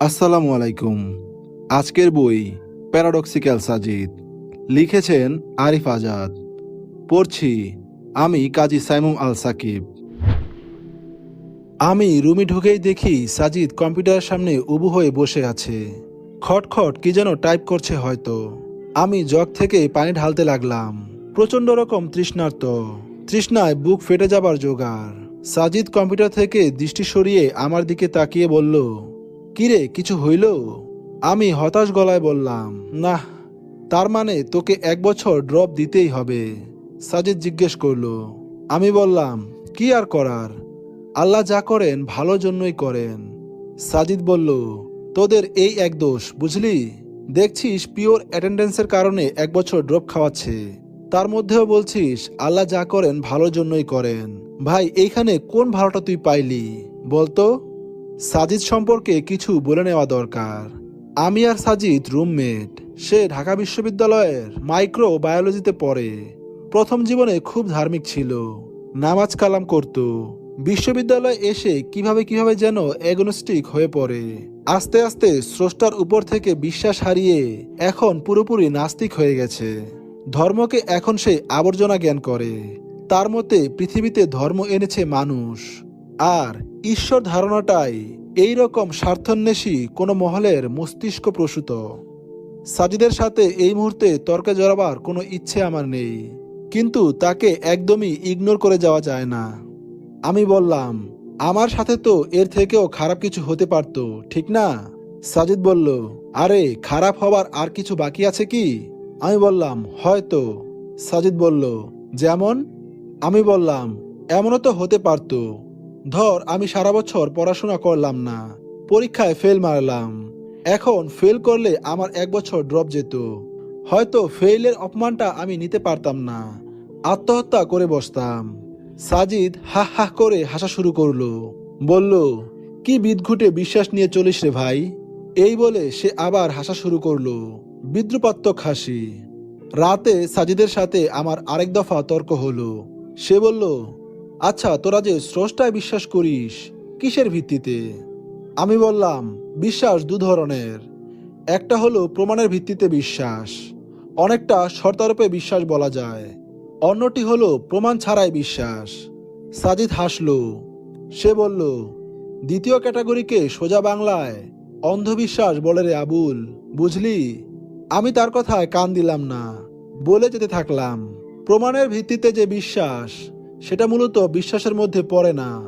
আসসালামু আলাইকুম। আজকের বই প্যারাডক্সিক্যাল সাজিদ। লিখেছেন আরিফ আজাদ। পড়ছি আমি কাজী সাইমুম আল সাকিব। আমি রুমে ঢুকেই দেখি সাজিদ কম্পিউটারের সামনে উবু হয়ে বসে আছে। খটখট কি যেন টাইপ করছে হয়তো। আমি জগ থেকে পানি ঢালতে লাগলাম। প্রচণ্ড রকম তৃষ্ণার্ত। তৃষ্ণায় বুক ফেটে যাবার জোগাড়। সাজিদ কম্পিউটার থেকে দৃষ্টি সরিয়ে আমার দিকে তাকিয়ে বলল কিরে, কিছু হইল? আমি হতাশ গলায় বললাম না তার মানে তোকে এক বছর ড্রপ দিতেই হবে। সাজিদ জিজ্ঞেস করল, আমি বললাম, কি আর করার? আল্লাহ যা করেন, ভালো জন্যই করেন। সাজিদ বলল, তোদের এই এক দোষ, বুঝলি? দেখছিস, পিওর অ্যাটেন্ডেন্সের কারণে এক বছর ড্রপ খাওয়াচ্ছে। তার মধ্যেও বলছিস, আল্লাহ যা করেন, ভালো জন্যই করেন। ভাই, এইখানে কোন ভালোটা তুই পাইলি? বলতো? সাজিদ সম্পর্কে কিছু বলে নেওয়া দরকার। আমি আর সাজিদ রুমমেট সে ঢাকা বিশ্ববিদ্যালয়ের মাইক্রো বায়োলজিতে পড়ে। প্রথম জীবনে খুব ধার্মিক ছিল। নামাজ কালাম করত। বিশ্ববিদ্যালয়ে এসে কীভাবে কীভাবে যেন এগোনস্টিক হয়ে পড়ে। আস্তে আস্তে স্রষ্টার উপর থেকে বিশ্বাস হারিয়ে এখন পুরোপুরি নাস্তিক হয়ে গেছে। ধর্মকে এখন সে আবর্জনা জ্ঞান করে। তার মতে পৃথিবীতে ধর্ম এনেছে মানুষ। আর ঈশ্বর ধারণাটাই এই রকম স্বার্থন্বেষী কোনো মহলের মস্তিষ্ক প্রসূত। সাজিদের সাথে এই মুহূর্তে তর্কে জড়াবার কোনো ইচ্ছে আমার নেই, কিন্তু তাকে একদমই ইগনোর করে যাওয়া যায় না। আমি বললাম, আমার সাথে তো এর থেকেও খারাপ কিছু হতে পারতো, ঠিক না? সাজিদ বলল, আরে, খারাপ হবার আর কিছু বাকি আছে কি? আমি বললাম, হয়তো। সাজিদ বলল, যেমন? আমি বললাম, এমনও তো হতে পারতো। ধর, আমি সারা বছর পড়াশোনা করলাম না। পরীক্ষায় ফেল মারলাম। এখন ফেল করলে আমার এক বছর ড্রপ যেত। হয়তো ফেইলের অপমানটা আমি নিতে পারতাম না। আত্মহত্যা করে বসতাম। সাজিদ হা হা করে হাসা শুরু করল। বলল, কি বিদঘুটে বিশ্বাস নিয়ে চলিস রে ভাই? এই বলে সে আবার হাসা শুরু করল। বিদ্রুপাত্মক হাসি। রাতে সাজিদের সাথে আমার আরেক দফা তর্ক হলো। সে বলল আচ্ছা তোরা যে স্রষ্টায় বিশ্বাস করিস, কিসের ভিত্তিতে? আমি বললাম, বিশ্বাস দু ধরনের। একটা হলো প্রমাণের ভিত্তিতে বিশ্বাস, অনেকটা শর্তারূপে বিশ্বাস বলা যায়। অন্যটি হলো প্রমাণ ছাড়াই বিশ্বাস। সাজিদ হাসল। সে বলল, দ্বিতীয় ক্যাটাগরিকে সোজা বাংলায় অন্ধবিশ্বাস বলে রে আবুল, বুঝলি? আমি তার কথায় কান দিলাম না, বলে যেতে থাকলাম। প্রমাণের ভিত্তিতে যে বিশ্বাস সেটা মূলত বিশ্বাসের মধ্যে পড়ে না।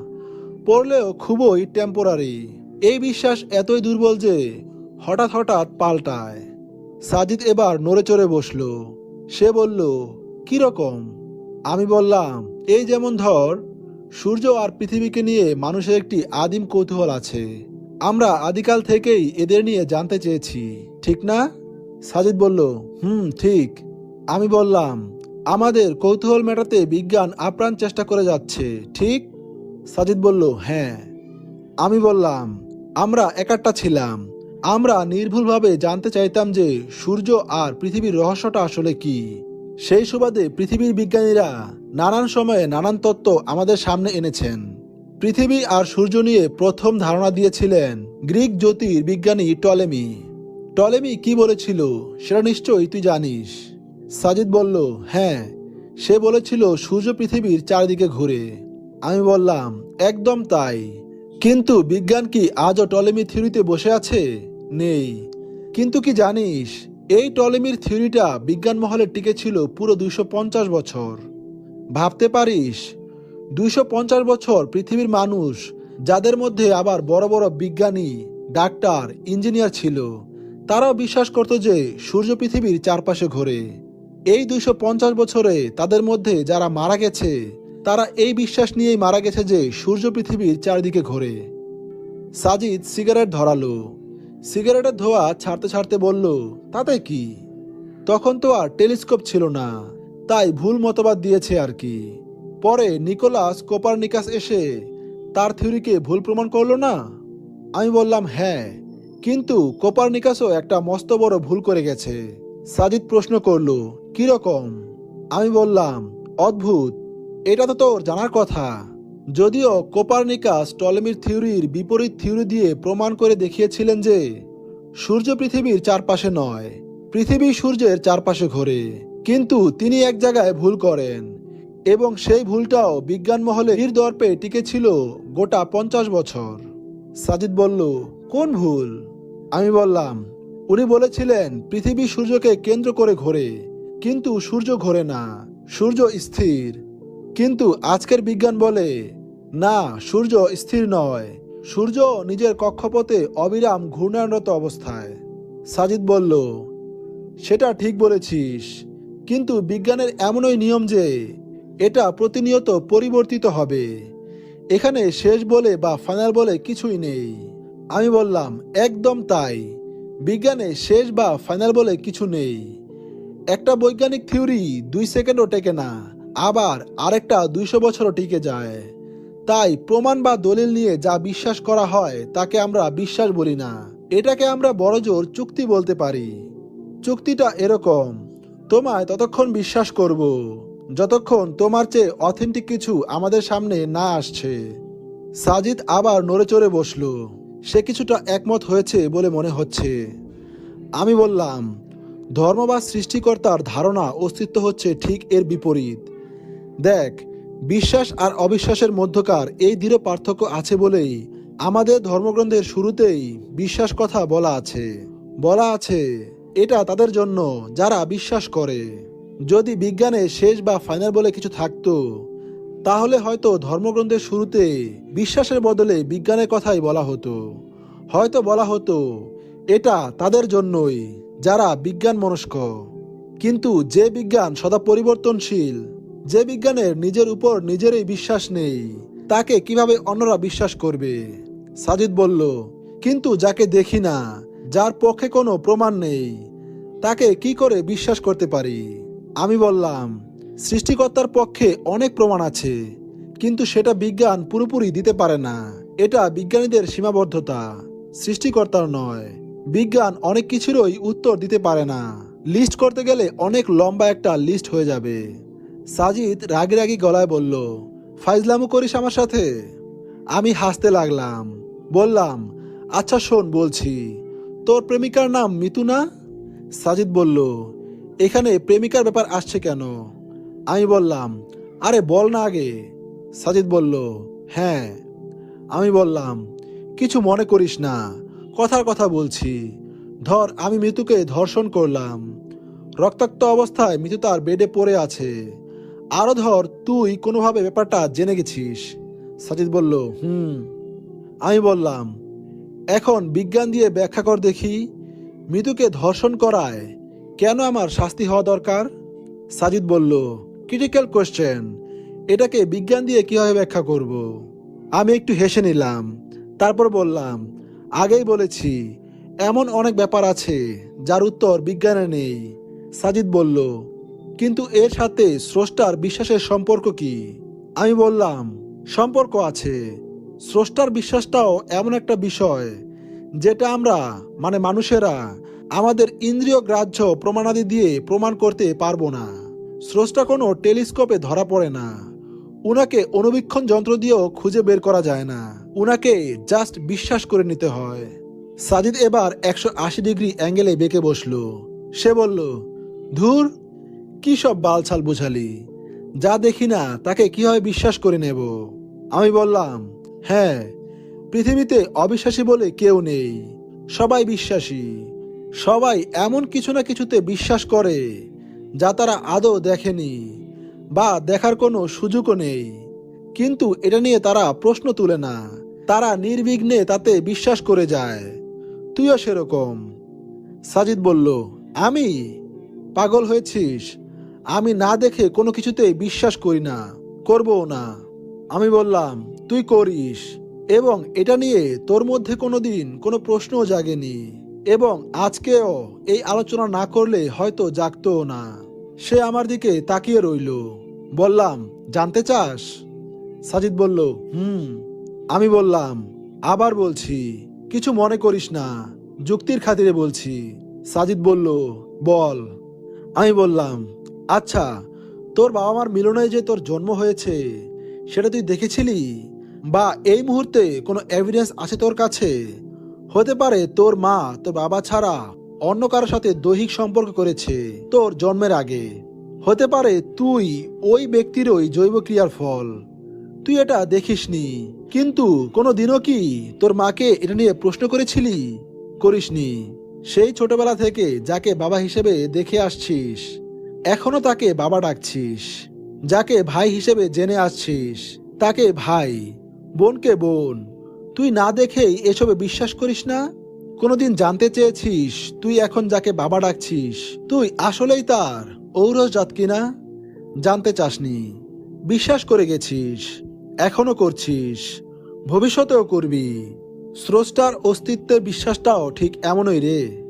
পড়লেও খুবই টেম্পোরারি এই বিশ্বাস এতই দুর্বল যে হঠাৎ হঠাৎ পাল্টায়। সাজিদ এবার নড়ে চড়ে বসল। সে বলল, কি রকম? আমি বললাম, এই যেমন ধর, সূর্য আর পৃথিবীকে নিয়ে মানুষের একটি আদিম কৌতূহল আছে। আমরা আদিকাল থেকেই এদের নিয়ে জানতে চেয়েছি। ঠিক না? সাজিদ বলল, হুম, ঠিক। আমি বললাম আমাদের কৌতূহল মেটাতে বিজ্ঞান আপ্রাণ চেষ্টা করে যাচ্ছে, ঠিক? সাজিদ বলল হ্যাঁ। আমি বললাম, আমরা একাট্টা ছিলাম। আমরা নির্ভুলভাবে জানতে চাইতাম যে সূর্য আর পৃথিবীর রহস্যটা আসলে কি। সেই সুবাদে পৃথিবীর বিজ্ঞানীরা নানান সময়ে নানান তত্ত্ব আমাদের সামনে এনেছেন। পৃথিবী আর সূর্য নিয়ে প্রথম ধারণা দিয়েছিলেন গ্রিক জ্যোতির বিজ্ঞানী টলেমি। টলেমি কি বলেছিল সেটা নিশ্চয়ই তুই জানিস। সাজিদ বলল হ্যাঁ। সে বলেছিল, সূর্য পৃথিবীর চারিদিকে ঘুরে। আমি বললাম, একদম তাই। কিন্তু বিজ্ঞান কি আজও টলেমি থিওরিতে বসে আছে? নেই। কিন্তু কি জানিস, এই টলেমির থিওরিটা বিজ্ঞান মহলে টিকে ছিল পুরো দুইশো পঞ্চাশ বছর। ভাবতে পারিস, দুইশো পঞ্চাশ বছর পৃথিবীর মানুষ, যাদের মধ্যে আবার বড় বড় বিজ্ঞানী, ডাক্তার, ইঞ্জিনিয়ার ছিল, তারাও বিশ্বাস করত যে সূর্য পৃথিবীর চারপাশে ঘোরে। এই দুইশো পঞ্চাশ বছরে তাদের মধ্যে যারা মারা গেছে, তারা এই বিশ্বাস নিয়েই মারা গেছে যে সূর্য পৃথিবীর চারদিকে ঘোরে। সাজিদ সিগারেট ধরালো। সিগারেটের ধোয়া ছাড়তে ছাড়তে বলল, তাতে কি? তখন তো আর টেলিস্কোপ ছিল না, তাই ভুল মতবাদ দিয়েছে আর কি। পরে নিকোলাস কোপারনিকাস এসে তার থিওরিকে ভুল প্রমাণ করল না? আমি বললাম হ্যাঁ কিন্তু কোপারনিকাসও একটা মস্ত বড় ভুল করে গেছে। সাজিদ প্রশ্ন করল কীরকম আমি বললাম, অদ্ভুত। এটা তো তোর জানার কথা। যদিও কোপারনিকাস টলেমির থিওরির বিপরীত থিওরি দিয়ে প্রমাণ করে দেখিয়েছিলেন যে, সূর্য পৃথিবীর চারপাশে নয়, পৃথিবী সূর্যের চারপাশে ঘোরে। কিন্তু তিনি এক জায়গায় ভুল করেন এবং সেই ভুলটাও বিজ্ঞান মহলে দর্পে টিকেছিল গোটা পঞ্চাশ বছর। সাজিদ বলল, কোন ভুল? আমি বললাম, উনি বলেছিলেন পৃথিবী সূর্যকে কেন্দ্র করে ঘোরে। কিন্তু সূর্য ঘোরে না, সূর্য স্থির। কিন্তু আজকের বিজ্ঞান বলে, না, সূর্য স্থির নয়। সূর্য নিজের কক্ষপথে অবিরাম ঘূর্ণায়নরত অবস্থায়। সাজিদ বলল, সেটা ঠিক বলেছিস, কিন্তু বিজ্ঞানের এমনই নিয়ম যে, এটা প্রতিনিয়ত পরিবর্তিত হবে। এখানে শেষ বলে বা ফাইনাল বলে কিছুই নেই। আমি বললাম, একদম তাই। বিজ্ঞানে শেষ বা ফাইনাল বলে কিছু নেই। একটা বৈজ্ঞানিক থিওরি দুই সেকেন্ডও টেকে না, আবার আরেকটা দুইশো বছরও টিকে যায়। তাই প্রমাণ বা দলিল নিয়ে যা বিশ্বাস করা হয় তাকে আমরা বিশ্বাস বলি না। এটাকে আমরা বড়জোর চুক্তি বলতে পারি। চুক্তিটা এরকম, তোমায় ততক্ষণ বিশ্বাস করব, যতক্ষণ তোমার চেয়ে অথেন্টিক কিছু আমাদের সামনে না আসছে। সাজিদ আবার নড়ে চড়ে বসল, সে কিছুটা একমত হয়েছে বলে মনে হচ্ছে। আমি বললাম ধর্ম বা সৃষ্টিকর্তার ধারণা অস্তিত্ব হচ্ছে ঠিক এর বিপরীত। দেখ, বিশ্বাস আর অবিশ্বাসের মধ্যকার এই দৃঢ় পার্থক্য আছে বলেই আমাদের ধর্মগ্রন্থের শুরুতেই বিশ্বাস কথা বলা আছে। বলা আছে, এটা তাদের জন্য যারা বিশ্বাস করে। যদি বিজ্ঞানে শেষ বা ফাইনাল বলে কিছু থাকতো, তাহলে হয়তো ধর্মগ্রন্থের শুরুতে বিশ্বাসের বদলে বিজ্ঞানের কথাই বলা হতো। হয়তো বলা হতো, এটা তাদের জন্যই। যারা বিজ্ঞান মনস্ক কিন্তু যে বিজ্ঞান সদা পরিবর্তনশীল, যে বিজ্ঞানের নিজের উপর নিজেরই বিশ্বাস নেই, তাকে কীভাবে অন্যরা বিশ্বাস করবে? সাজিদ বলল, কিন্তু যাকে দেখি না, যার পক্ষে কোনো প্রমাণ নেই, তাকে কি করে বিশ্বাস করতে পারি? আমি বললাম, সৃষ্টিকর্তার পক্ষে অনেক প্রমাণ আছে, কিন্তু সেটা বিজ্ঞান পুরোপুরি দিতে পারে না। এটা বিজ্ঞানীদের সীমাবদ্ধতা, সৃষ্টিকর্তার নয়। বিজ্ঞান অনেক কিছুরই উত্তর দিতে পারে না। লিস্ট করতে গেলে অনেক লম্বা একটা লিস্ট হয়ে যাবে। সাজিদ রাগি রাগি গলায় বলল, ফাইজলামু করিস আমার সাথে? আমি হাসতে লাগলাম। বললাম আচ্ছা শোন, বলছি, তোর প্রেমিকার নাম মিতু না? সাজিদ বলল, এখানে প্রেমিকার ব্যাপার আসছে কেন? আমি বললাম, আরে বল না আগে। সাজিদ বলল হ্যাঁ। আমি বললাম, কিছু মনে করিস না। কথার কথা বলছি। ধর, আমি মৃতুকে ধর্ষণ করলাম। রক্তাক্ত অবস্থায় মৃত্যু তার বেডে পড়ে আছে। আরও ধর, তুই কোনোভাবে ব্যাপারটা জেনে গেছিস। সাজিদ বলল, হুম। আমি বললাম, এখন বিজ্ঞান দিয়ে ব্যাখ্যা কর দেখি, মৃতুকে ধর্ষণ করায় কেন আমার শাস্তি হওয়া দরকার? সাজিদ বলল ক্রিটিক্যাল কোয়েশ্চেন এটাকে বিজ্ঞান দিয়ে কীভাবে ব্যাখ্যা করব। আমি একটু হেসে নিলাম। তারপর বললাম আগেই বলেছি, এমন অনেক ব্যাপার আছে যার উত্তর বিজ্ঞানে নেই। সাজিদ বলল, কিন্তু এর সাথে স্রষ্টার বিশ্বাসের সম্পর্ক কি? আমি বললাম, সম্পর্ক আছে। স্রষ্টার বিশ্বাসটাও এমন একটা বিষয় যেটা আমরা মানে মানুষেরা, আমাদের ইন্দ্রিয় গ্রাহ্য প্রমাণাদি দিয়ে প্রমাণ করতে পারব না। স্রষ্টা কোনো টেলিস্কোপে ধরা পড়ে না। ওনাকে অনুবীক্ষণ যন্ত্র দিয়েও খুঁজে বের করা যায় না। উনাকে জাস্ট বিশ্বাস করে নিতে হয়। সাজিদ এবার একশো আশি ডিগ্রি অ্যাঙ্গেলে বেঁকে বসল। সে বলল, ধুর, কি সব বালছাল বুঝালি। যা দেখি না, তাকে কীভাবে বিশ্বাস করে নেব? আমি বললাম হ্যাঁ পৃথিবীতে অবিশ্বাসী বলে কেউ নেই। সবাই বিশ্বাসী। সবাই এমন কিছু না কিছুতে বিশ্বাস করে, যা তারা আদৌ দেখেনি বা দেখার কোনো সুযোগও নেই। কিন্তু এটা নিয়ে তারা প্রশ্ন তুলে না। তারা নির্বিঘ্নে তাতে বিশ্বাস করে যায়। তুইও সেরকম। সাজিদ বলল, আমি? পাগল হয়েছিস? আমি না দেখে কোনো কিছুতে বিশ্বাস করি না, করবও না। আমি বললাম, তুই করিস এবং এটা নিয়ে তোর মধ্যে কোনো দিন কোনো প্রশ্নও জাগেনি এবং আজকেও এই আলোচনা না করলে হয়তো জাগতও না। সে আমার দিকে তাকিয়ে রইল। বললাম, জানতে চাস? সাজিদ বলল, হুম। আমি বললাম, আবার বলছি, কিছু মনে করিস না। যুক্তির খাতিরে বলছি। সাজিদ বলল, বল। আমি বললাম আচ্ছা তোর বাবা মার মিলনে যে তোর জন্ম হয়েছে, সেটা তুই দেখেছিলি? বা এই মুহূর্তে কোনো এভিডেন্স আছে তোর কাছে? হতে পারে তোর মা তোর বাবা ছাড়া অন্য কারোর সাথে দৈহিক সম্পর্ক করেছে তোর জন্মের আগে। হতে পারে তুই ওই ব্যক্তিরই জৈব ক্রিয়ার ফল। তুই এটা দেখিসনি। কিন্তু কোনো দিনও কি তোর মাকে এটা নিয়ে প্রশ্ন করেছিলি? করিসনি। সেই ছোটবেলা থেকে যাকে বাবা হিসেবে দেখে আসছিস, এখনও তাকে বাবা ডাকছিস, যাকে ভাই হিসেবে জেনে আসছিস, তাকে ভাই, বোনকে বোন। তুই না দেখেই এসবে বিশ্বাস করিস না? কোনোদিন জানতে চেয়েছিস তুই এখন যাকে বাবা ডাকছিস, তুই আসলেই তার ঔরস জাত কিনা? জানতে চাসনি। বিশ্বাস করে গেছিস। এখনও করছিস? ভবিষ্যতেও করবি। স্রষ্টার অস্তিত্বের বিশ্বাসটাও ঠিক এমনই রে।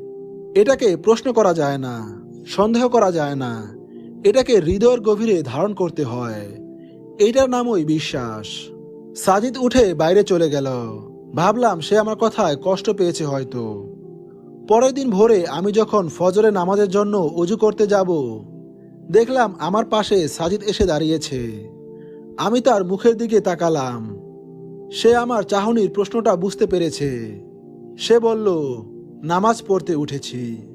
এটাকে প্রশ্ন করা যায় না, সন্দেহ করা যায় না। এটাকে হৃদয়ের গভীরে ধারণ করতে হয়। এইটার নামই বিশ্বাস। সাজিদ উঠে বাইরে চলে গেল। ভাবলাম সে আমার কথায় কষ্ট পেয়েছে হয়তো। পরের দিন ভোরে আমি যখন ফজরে নামাজের জন্য অজু করতে যাব, দেখলাম আমার পাশে সাজিদ এসে দাঁড়িয়েছে। আমি তার মুখের দিকে তাকালাম। সে আমার চাহনির প্রশ্নটা বুঝতে পেরেছে। সে বলল, নামাজ পড়তে উঠেছি।